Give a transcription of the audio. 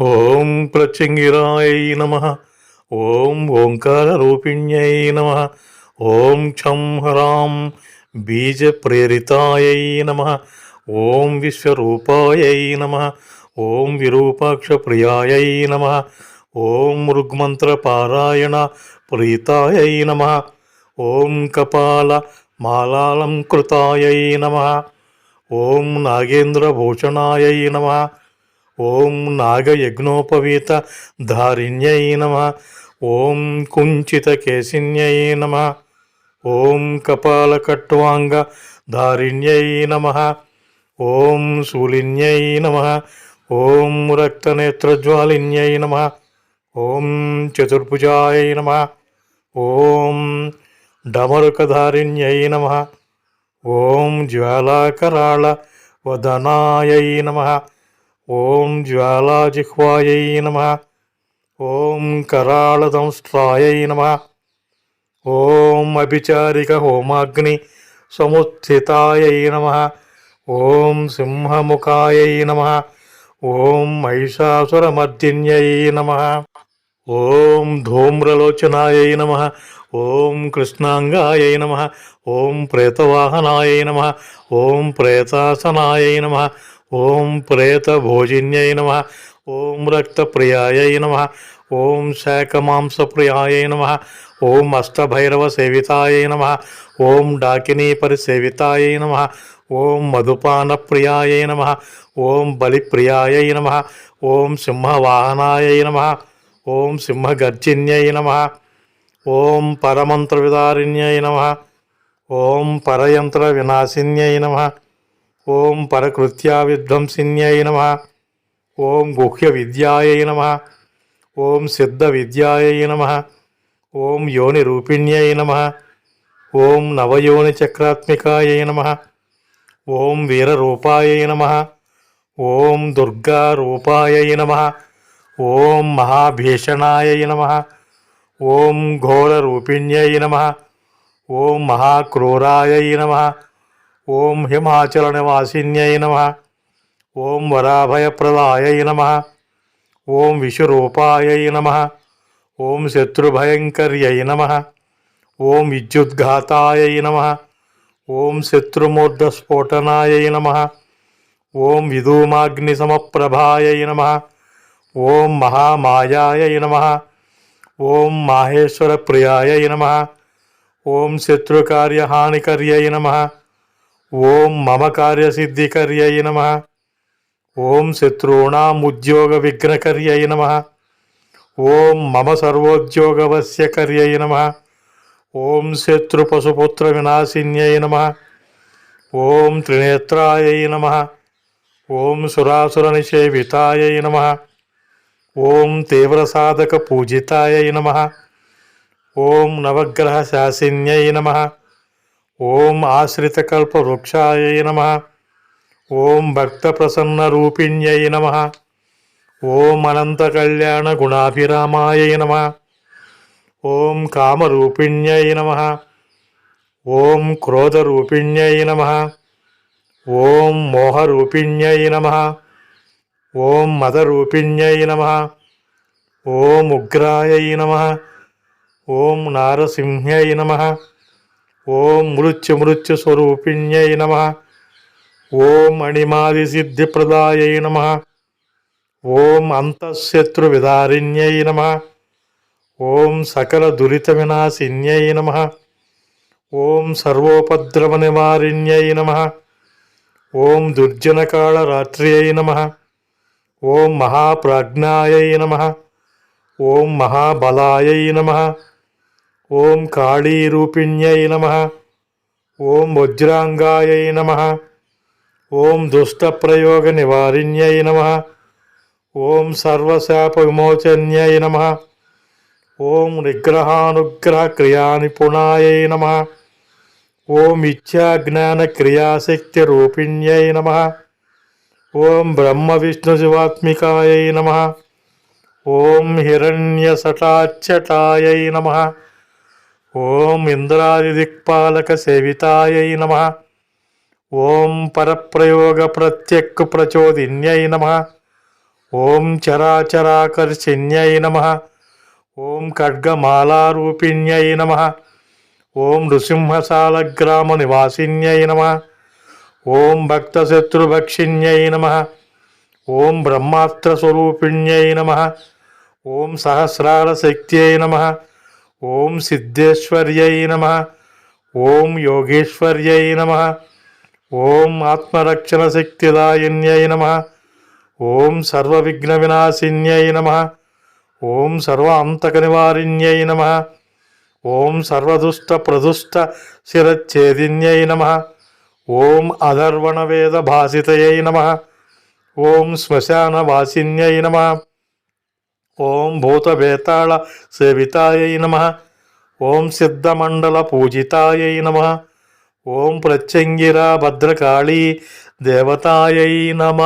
ఓం ప్రత్యంగిరాయ నమ. ఓం ఓంకార రూపిణ్యై నమ. ఓం క్షం హ్రాం బీజ ప్రేరితాయ నమ. ఓం విశ్వరూపాయ నమ. ఓం విరూపాక్ష ప్రియాయ నమ. ఓం ఋగ్మంత్రపారాయణ ప్రీతాయ నమ. ఓం కపాల మాలాలంకృతాయ నమ. ఓం నాగేంద్ర భూషణాయ నమ. ఓం నాగయజ్ఞోపవీత ధారిణ్యై నమ. ఓం కుంచితకేశిన్యై నమ. ఓం కపాలకట్వాంగ ధారిణ్యై నమ. ఓం శూలిన్యై నమ. ఓం రక్తనేత్రజ్వాలిన్యై నమ. ఓం చతుర్భుజాయ నమ. ఓం డమరుకధారిణ్యై నమ. ఓం జ్వాలాకరాళ వదనాయై నమ. ఓం జ్వాలాజిహ్వాయై నమ. ఓం కరాళదంష్ట్రాయై నమ. ఓం అభిచారిక హోమాగ్ని సముత్థితాయై నమ. ఓం సింహముఖాయై నమ. ఓం మహిషాసురమర్దిన్యై నమ. ఓం ధూమ్రలోచనాయై నమ. ఓం కృష్ణాంగాయై నమ. ఓం ప్రేతవాహనాయై నమ. ఓం ప్రేతాసనాయై నమ. ఓం ప్రేత భోజిన్యై నమ ఓం రక్త ప్రియాయ నమ ఓం శాఖమాంస ప్రియాయ నమ ఓం అష్టభైరవ సేవితాయ నమ ఓం డాకినీ పరిసేవితాయ నమ ఓం మధుపాన ప్రియాయ నమ ఓం బలిప్రియాయై నమ ఓం సింహవాహనాయ నమ ఓం సింహగర్జిన్యై నమ ఓం పరమంత్ర విదారిణ్యై నమ ఓం పరయంత్ర వినాశిన్యై నమ ఓం పరకృత్యా విధ్వంసిన్యై నమ. ఓం గుహ్య విద్యాయై నమ. ఓం సిద్ధ విద్యాయై నమ. ఓం యోని రూపిణ్యై నమ. ఓం నవయోని చక్రాత్మికాయై నమ. ఓం వీరరూపాయై నమ. ఓం దుర్గా రూపాయై నమ. ఓం మహాభీషణాయై నమ. ఓం ఘోరరూపిణ్యై నమ. ఓం మహాక్రూరాయై నమ. ఓం హిమాచల నివాసిన్యై నమ. ఓం వరాభయప్రదాయై నమ. ఓం విషురూపాయై నమ. ఓం శత్రుభయంకర్యై నమ. ఓం విద్యుద్ఘాతాయై నమ. ఓం శత్రుమూర్ధస్ఫోటనాయై నమ. ఓం విధూమాగ్నిసమప్రభాయై నమ. ఓం మహామాయాయై నమ. ఓం మాహేశ్వరప్రియాయై నమ. ఓం శత్రుకార్యహానికర్యై నమ. ఓం మమ కార్యసిద్ధికర్యై నమ. ఓం శత్రూణాముద్యోగ విఘ్నకర్యై నమ. ఓం మమ సర్వోద్యోగవస్య సర్వోద్యోగవశ్యకర్యై నమ. ఓం శత్రుపశుపుత్ర వినాశిన్యై నమ. ఓం త్రినేత్రాయై నమ. ఓం సురాసురనిషేవితాయై నమ. ఓం తీవ్రసాధక పూజితాయై నమ. ఓం నవగ్రహ శాసిన్యై నమ. ఓం ఆశ్రితకల్ప వృక్షాయ నమ. ఓం భక్తప్రసన్నరూపిణ్యై నమ. ఓం అనంత కళ్యాణ గుణాభిరామాయ నమ. ఓం కామరూపిణ్యై నమ. ఓం క్రోధరూపిణ్యై నమ. ఓం మోహరూపిణ్యై నమ. ఓం మదరూపిణ్యై నమ. ఓం ఉగ్రాయ నమ. ఓం నారసింహ్యై నమ. ఓం మృత్యు మృత్యు స్వరూపిణ్యై నమ. ఓం అణిమాది అణిమాదిసిద్ధిప్రదాయై నమ. ఓం అంతఃశత్రు విదారిణ్యై నమ. ఓం సకల దురిత వినాశిన్యై నమ. ఓం సర్వోపద్రవ నివారిణ్యై నమ. ఓం దుర్జనకాళ దుర్జనకాళరాత్ర్యై నమ. ఓం మహాప్రాజ్ఞాయై నమ. ఓం మహాబలాయై నమ. ఓం కాళీరూపిణ్యై నమ. ఓం వజ్రాంగాయై నమ. ఓం దుష్టప్రయోగ నివారిణ్యై నమ. ఓం సర్వశాప విమోచన్యై నమ. ఓం నిగ్రహానుగ్రహ క్రియానిపుణాయై నమ. ఓం ఇచ్చాజ్ఞాన క్రియాశక్తి రూపిణ్యై నమ. ఓం బ్రహ్మ విష్ణు శివాత్మికాయై నమ. ఓం హిరణ్యసటాచ్చటాయై నమ. ఓం ఇంద్రాదిదిక్పాలక సేవితాయై నమ. ఓం పరప్రయోగ ప్రత్యక్ ప్రచోదిన్యై నమ. ఓం చరాచరాకర్షిణ్యై నమ. ఓం ఖడ్గమాలారూపిణ్యై నమ. ఓం నృసింహశాలగ్రామ నివాసిన్యై నమ. ఓం భక్తశత్రుభక్షిణ్యై నమ. ఓం బ్రహ్మాస్త్రస్వరూపిణ్యై నమ. ఓం సహస్రార శక్త్యై నమ. ఓం సిద్ధేశ్వర్యై నమ. ఓం యోగేశ్వర్యై నమ. ఓం ఆత్మరక్షణ శక్తిదాయిన్యై నమ. ఓం సర్వవిఘ్న వినాశిన్యై నమ. ఓం సర్వ అంతక నివారిణ్యై నమ. ఓం సర్వదుష్ట ప్రదుష్ట శిరచ్ఛేదిన్యై నమ. ఓం అధర్వణ వేద భాసితయై నమ. ఓం శ్మశాన వాసిన్యై నమ. ఓం భూతబేతాళ సేవితాయై నమ. ఓం సిద్ధమండల పూజితాయై నమ. ఓం ప్రత్యంగిరా భద్రకాళీ దేవతాయై నమ.